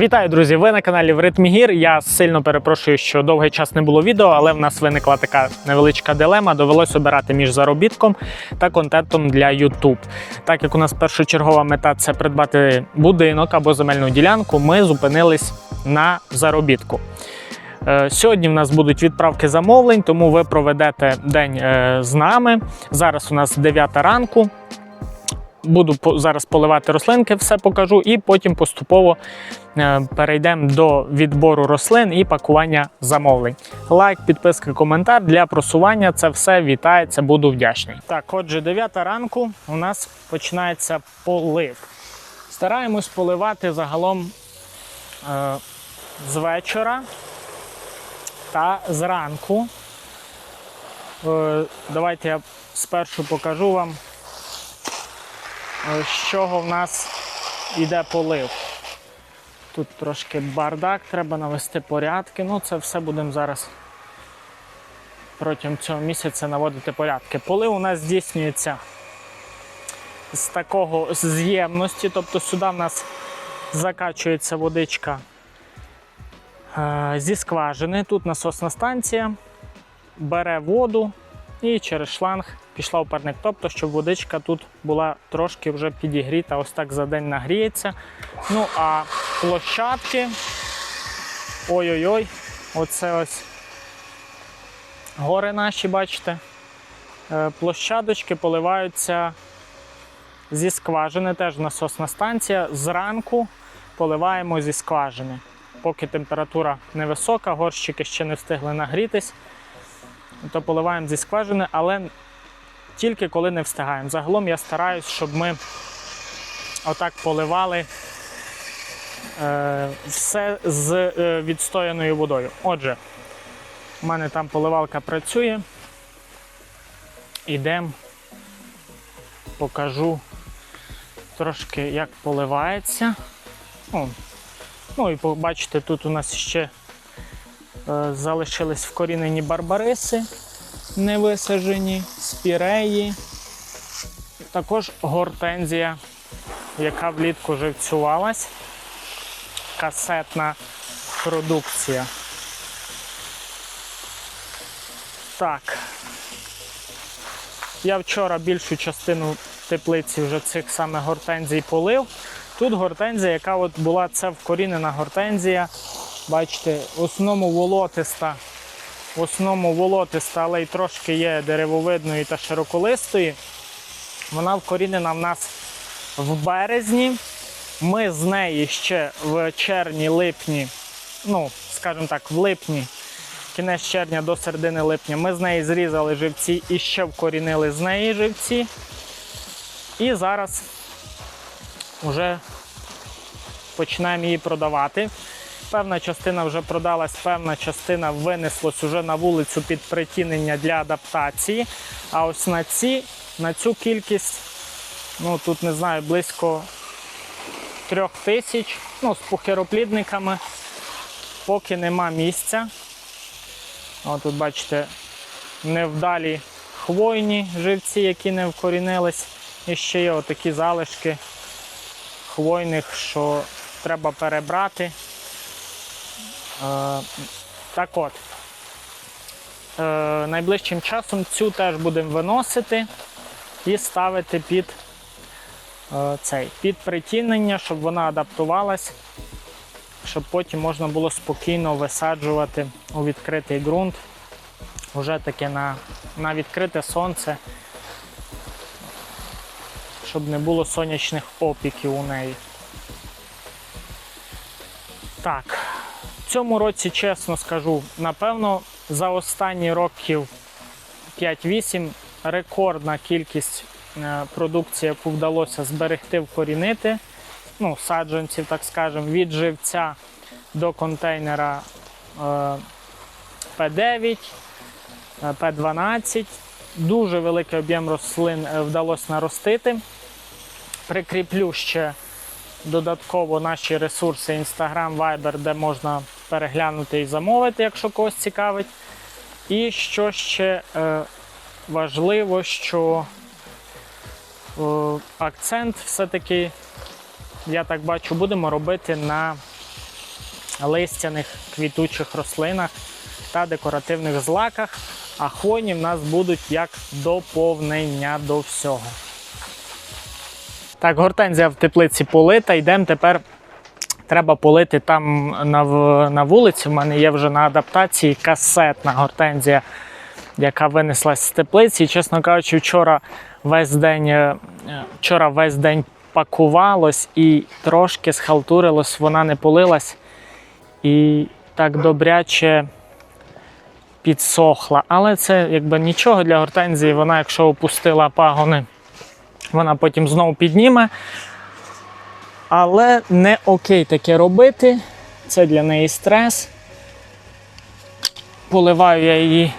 Вітаю, друзі! Ви на каналі В ритмі гір. Я сильно перепрошую, що довгий час не було відео, але в нас виникла така невеличка дилема. Довелось обирати між заробітком та контентом для YouTube. Так як у нас першочергова мета це придбати будинок або земельну ділянку, ми зупинились на заробітку. Е, Сьогодні в нас будуть відправки замовлень, тому ви проведете день е, з нами. Зараз у нас 9 ранку. Буду зараз поливати рослинки, все покажу, і потім поступово е, перейдемо до відбору рослин і пакування замовлень. Лайк, підписка, коментар для просування. Це все вітається, буду вдячний. Так, отже, 9 ранку у нас починається полив. Стараємось поливати загалом е, з вечора та зранку. Е, давайте я спершу покажу вам, з чого в нас йде полив. Тут трошки бардак, треба навести порядки. Ну, це все будемо зараз протягом цього місяця наводити порядки. Полив у нас здійснюється з такого з ємності, тобто сюди в нас закачується водичка е, зі скважини. Тут насосна станція бере воду і через шланг пішла в парник. Тобто, щоб водичка тут була трошки вже підігріта, ось так за день нагріється. Ну а площадки. Ой-ой-ой, оце ось гори наші, бачите. Е, Площадочки поливаються зі скважини, теж насосна станція. Зранку поливаємо зі скважини. Поки температура невисока, горщики ще не встигли нагрітись, то поливаємо зі скважини, але тільки коли не встигаємо. Загалом я стараюсь, щоб ми отак поливали е, все з е, відстояною водою. Отже, у мене там поливалка працює. Ідемо, покажу трошки, як поливається. Ну, ну і побачите, тут у нас ще е, залишились вкорінені барбариси не висаджені, спіреї, також гортензія, яка влітку живцювалась, касетна продукція. Так. Я вчора більшу частину теплиці вже цих саме гортензій полив. Тут гортензія, яка от була це вкорінена гортензія. Бачите, в основному волотиста, в основному волотиста, але й трошки є деревовидної та широколистої. Вона вкорінена в нас в березні. Ми з неї ще в червні-липні, ну, скажімо так, в липні, кінець червня до середини липня, ми з неї зрізали живці і ще вкорінили з неї живці. І зараз вже починаємо її продавати. Певна частина вже продалась, певна частина винеслась уже на вулицю під притінення для адаптації. А ось на ці, на цю кількість, ну тут не знаю, близько трьох тисяч, ну, з пухироплідниками, поки нема місця. О, тут бачите, невдалі хвойні живці, які не вкорінились. І ще є отакі залишки хвойних, що треба перебрати. Так от, е, найближчим часом цю теж будемо виносити і ставити під е, цей, під притінення, щоб вона адаптувалась, щоб потім можна було спокійно висаджувати у відкритий ґрунт, вже таке на, на відкрите сонце, щоб не було сонячних опіків у неї. Так, в цьому році, чесно скажу, напевно, за останні років 5-8 рекордна кількість е, продукції, яку вдалося зберегти, вкорінити, ну, саджанців, так скажемо, від живця до контейнера е, П9, е, П12. Дуже великий об'єм рослин вдалося наростити. Прикріплю ще додатково наші ресурси Instagram, Viber, де можна переглянути і замовити, якщо когось цікавить. І що ще е, важливо, що е, акцент все-таки, я так бачу, будемо робити на листяних квітучих рослинах та декоративних злаках. А хвойні в нас будуть як доповнення до всього. Так, гортензія в теплиці полита. Йдемо тепер. Треба полити там на, на вулиці. У мене є вже на адаптації касетна гортензія, яка винеслась з теплиці. І, чесно кажучи, вчора весь день, е, вчора весь день пакувалось і трошки схалтурилось, вона не полилась. І так добряче підсохла. Але це якби нічого для гортензії. Вона, якщо опустила пагони, вона потім знову підніме. Але не окей таке робити. Це для неї стрес. Поливаю я її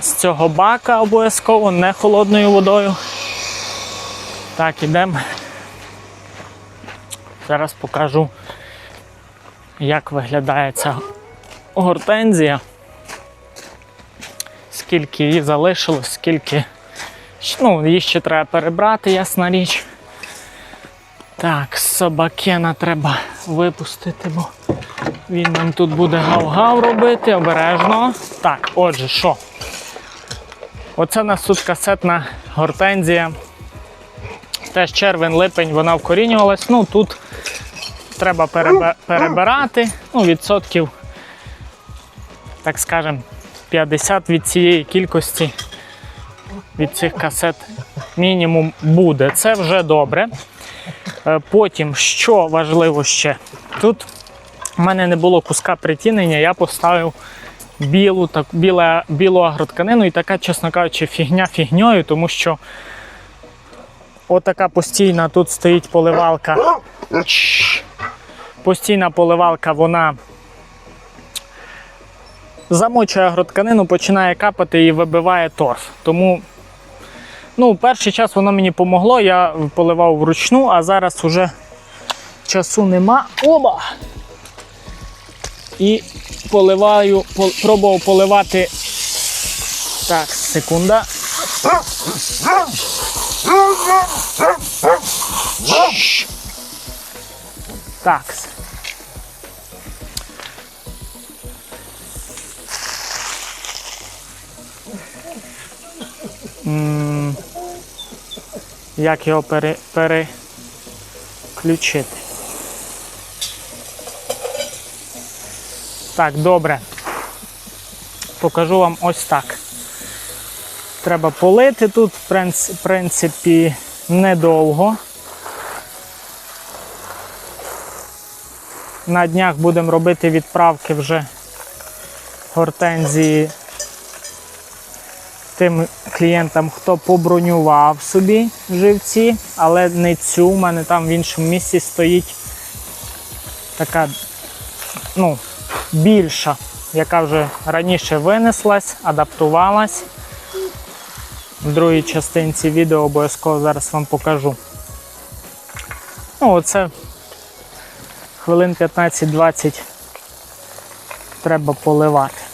з цього бака обов'язково, не холодною водою. Так, ідемо. Зараз покажу, як виглядає ця гортензія. Скільки її залишилось, скільки. Ну, її ще треба перебрати, ясна річ. Так, собакена треба випустити, бо він нам тут буде гав-гав робити, обережно. Так, отже, що? Оце у нас тут касетна гортензія. Теж червень-липень вона вкорінювалась. Ну тут треба перебе- перебирати. Ну, відсотків, так скажем, 50 від цієї кількості від цих касет мінімум буде. Це вже добре. Е, Потім, що важливо ще, тут в мене не було куска притінення, я поставив білу, так, біле, білу агротканину і така, чесно кажучи, фігня фігньою, тому що отака постійна тут стоїть поливалка. Постійна поливалка, вона замочує агротканину, починає капати і вибиває торф. Тому Ну, перший час воно мені помогло, я поливав вручну, а зараз уже часу нема. Оба! І поливаю, пол- пробував поливати. Так, секунда. Так. Як його пере, переключити? Так, добре. Покажу вам ось так. Треба полити тут, в принципі, недовго. На днях будемо робити відправки вже гортензії тим клієнтам, хто побронював собі живці, але не цю. У мене там в іншому місці стоїть така, ну, більша, яка вже раніше винеслась, адаптувалась. В другій частинці відео обов'язково зараз вам покажу. Ну, оце хвилин 15-20 треба поливати.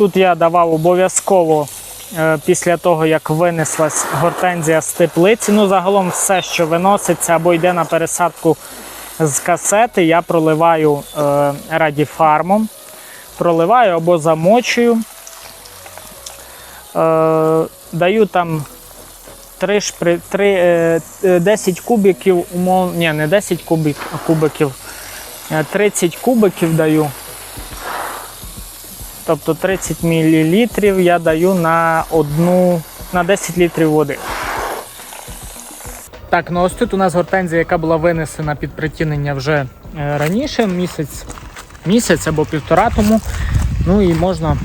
Тут я давав обов'язково е, після того, як винеслась гортензія з теплиці. Ну, загалом все, що виноситься або йде на пересадку з касети, я проливаю е, радіфармом. Проливаю або замочую. Е, даю там 3 шпри, 3, е, е, 10 кубиків, умов, ні, не 10 кубик, кубиків, е, 30 кубиків даю. Тобто 30 мл я даю на одну, на 10 літрів води. Так, ну ось тут у нас гортензія, яка була винесена під притінення вже е, раніше, місяць, місяць або півтора тому. Ну і можна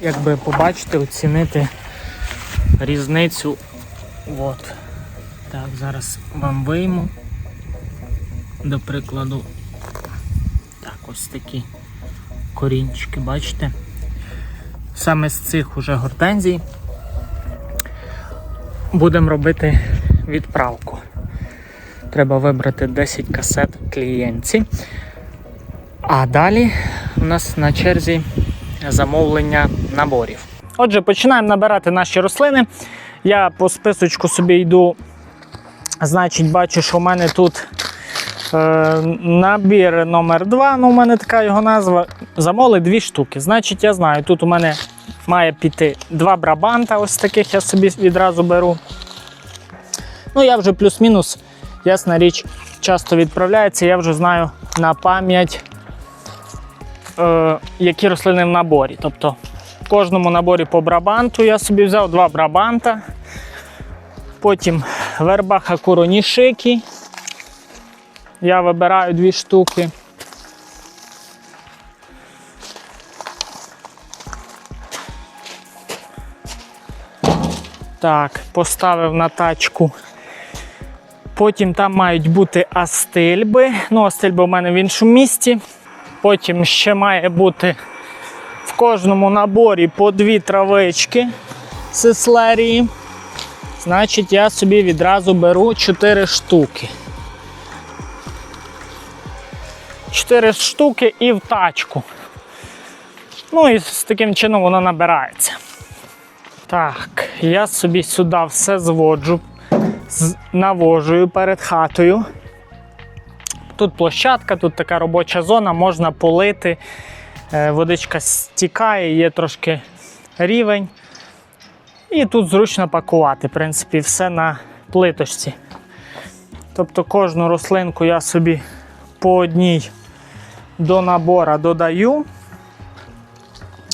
якби побачити, оцінити різницю. От. Так, зараз вам вийму. До прикладу, так, ось такі корінчики, бачите? Саме з цих уже гортензій будемо робити відправку. Треба вибрати 10 касет клієнтці. А далі у нас на черзі замовлення наборів. Отже, починаємо набирати наші рослини. Я по списочку собі йду Значить, бачу, що в мене тут набір номер 2 ну у мене така його назва. Замоли дві штуки. Значить, я знаю, тут у мене має піти два брабанта, ось таких я собі відразу беру. Ну, я вже плюс-мінус, ясна річ, часто відправляється, я вже знаю на пам'ять, е, які рослини в наборі. Тобто в кожному наборі по брабанту я собі взяв два брабанта. Потім вербаха коронішики. Я вибираю дві штуки. Так, поставив на тачку. Потім там мають бути астильби. Ну, астильби у мене в іншому місті. Потім ще має бути в кожному наборі по дві травички сеслерії. Значить, я собі відразу беру 4 штуки. 4 штуки і в тачку. Ну і з таким чином воно набирається. Так, я собі сюди все зводжу, навожую перед хатою. Тут площадка, тут така робоча зона, можна полити. Е, Водичка стікає, є трошки рівень. І тут зручно пакувати, в принципі, все на плиточці. Тобто кожну рослинку я собі по одній до набора додаю.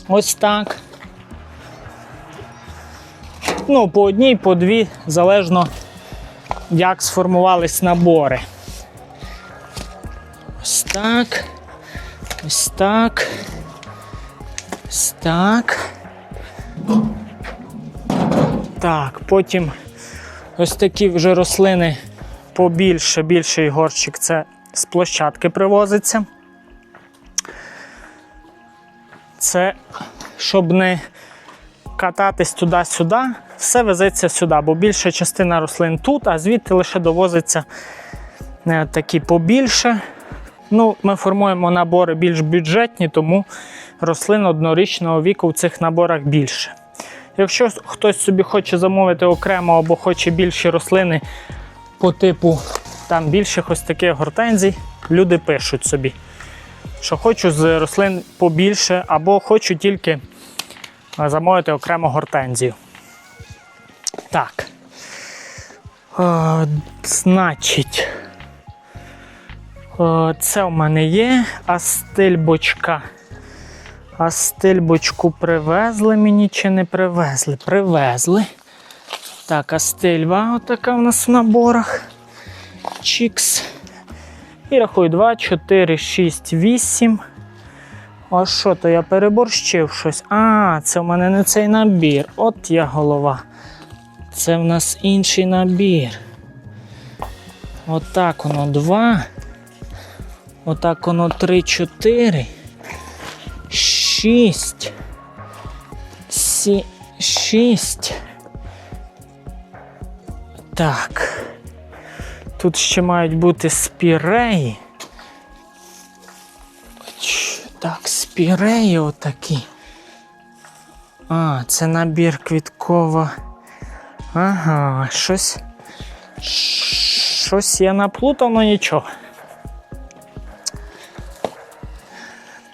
Ось так. Ну, по одній, по дві, залежно як сформувались набори. Ось так. Ось так. Ось так. Так, потім ось такі вже рослини побільше, більший горщик це з площадки привозиться. Це щоб не кататись туди-сюди, все везеться сюди, бо більша частина рослин тут, а звідти лише довозиться е, такі побільше. Ну, Ми формуємо набори більш бюджетні, тому рослин однорічного віку в цих наборах більше. Якщо хтось собі хоче замовити окремо або хоче більші рослини по типу там більших ось таких гортензій, люди пишуть собі, що хочу з рослин побільше, або хочу тільки е, замовити окремо гортензію. Так. Е, значить, е, це в мене є астильбочка. А стильбочку привезли мені чи не привезли? Привезли. Так, а стильва отака в нас в наборах. Чікс. І рахую 2, 4, 6, 8. А що то я переборщив щось? А, це в мене не цей набір. От я голова. Це в нас інший набір. Отак воно 2. Отак воно 3, 4. Шість. Сі... Шість. Так. Тут ще мають бути спіреї. Так, спіреї отакі. А, це набір квіткова. Ага, щось. Щось я наплутав, але нічого.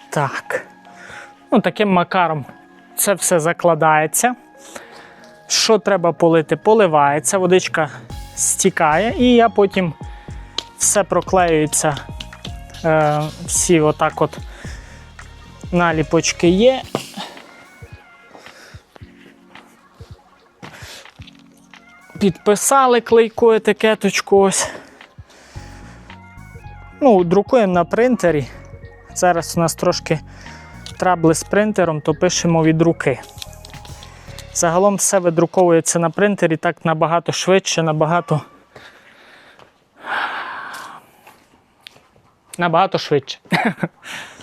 Так. Ну, таким макаром це все закладається. Що треба полити? Поливається, водичка стікає, і я потім все проклеюється. Е, всі отак от наліпочки є. Підписали клейку етикеточку ось. Ну, друкуємо на принтері. Зараз у нас трошки трабли з принтером, то пишемо від руки. Загалом все видруковується на принтері так набагато швидше, набагато. Набагато швидше.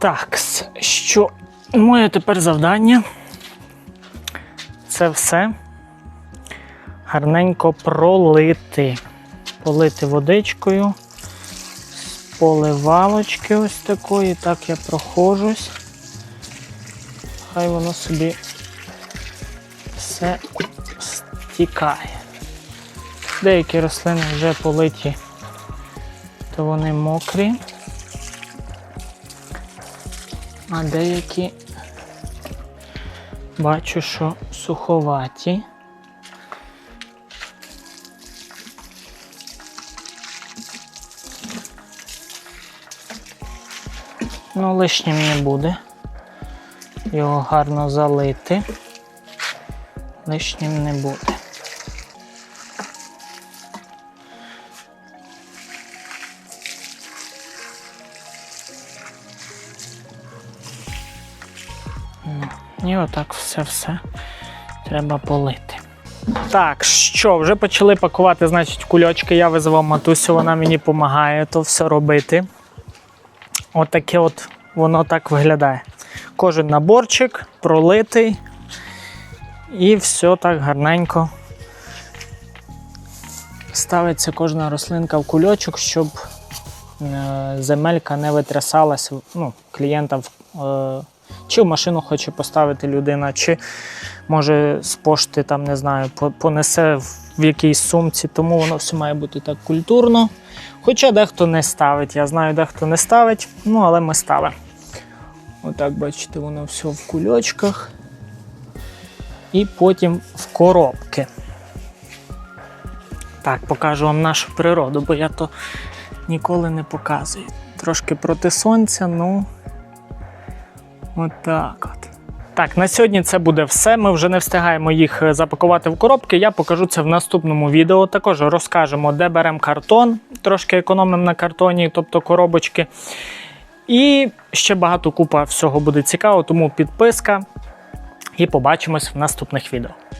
Так, що моє тепер завдання? Це все гарненько пролити. Полити водичкою з поливалочки ось такої. Так я прохожусь. Хай воно собі все стікає. Деякі рослини вже политі, то вони мокрі, а деякі бачу, що суховаті. Ну, лишнім не буде. Його гарно залити. Лишнім не буде. Ну, І отак все-все треба полити. Так, що, вже почали пакувати, значить, кульочки. Я визвав матусю, вона мені допомагає то все робити. Отаке от воно так виглядає. Кожен наборчик пролитий. І все так гарненько. Ставиться кожна рослинка в кульочок, щоб е, земелька не витрясалась ну, клієнта в, е, чи в машину хоче поставити людина, чи може з пошти там, не знаю, понесе в, якійсь сумці, тому воно все має бути так культурно. Хоча дехто не ставить. Я знаю, дехто не ставить, ну але ми ставимо. Отак, бачите, воно все в кульочках. І потім в коробки. Так, покажу вам нашу природу, бо я то ніколи не показую. Трошки проти сонця, ну. Отак от. Так, на сьогодні це буде все. Ми вже не встигаємо їх е, запакувати в коробки. Я покажу це в наступному відео. Також розкажемо, де беремо картон, трошки економимо на картоні, тобто коробочки. І ще багато купа всього буде цікаво, тому підписка. І побачимось в наступних відео.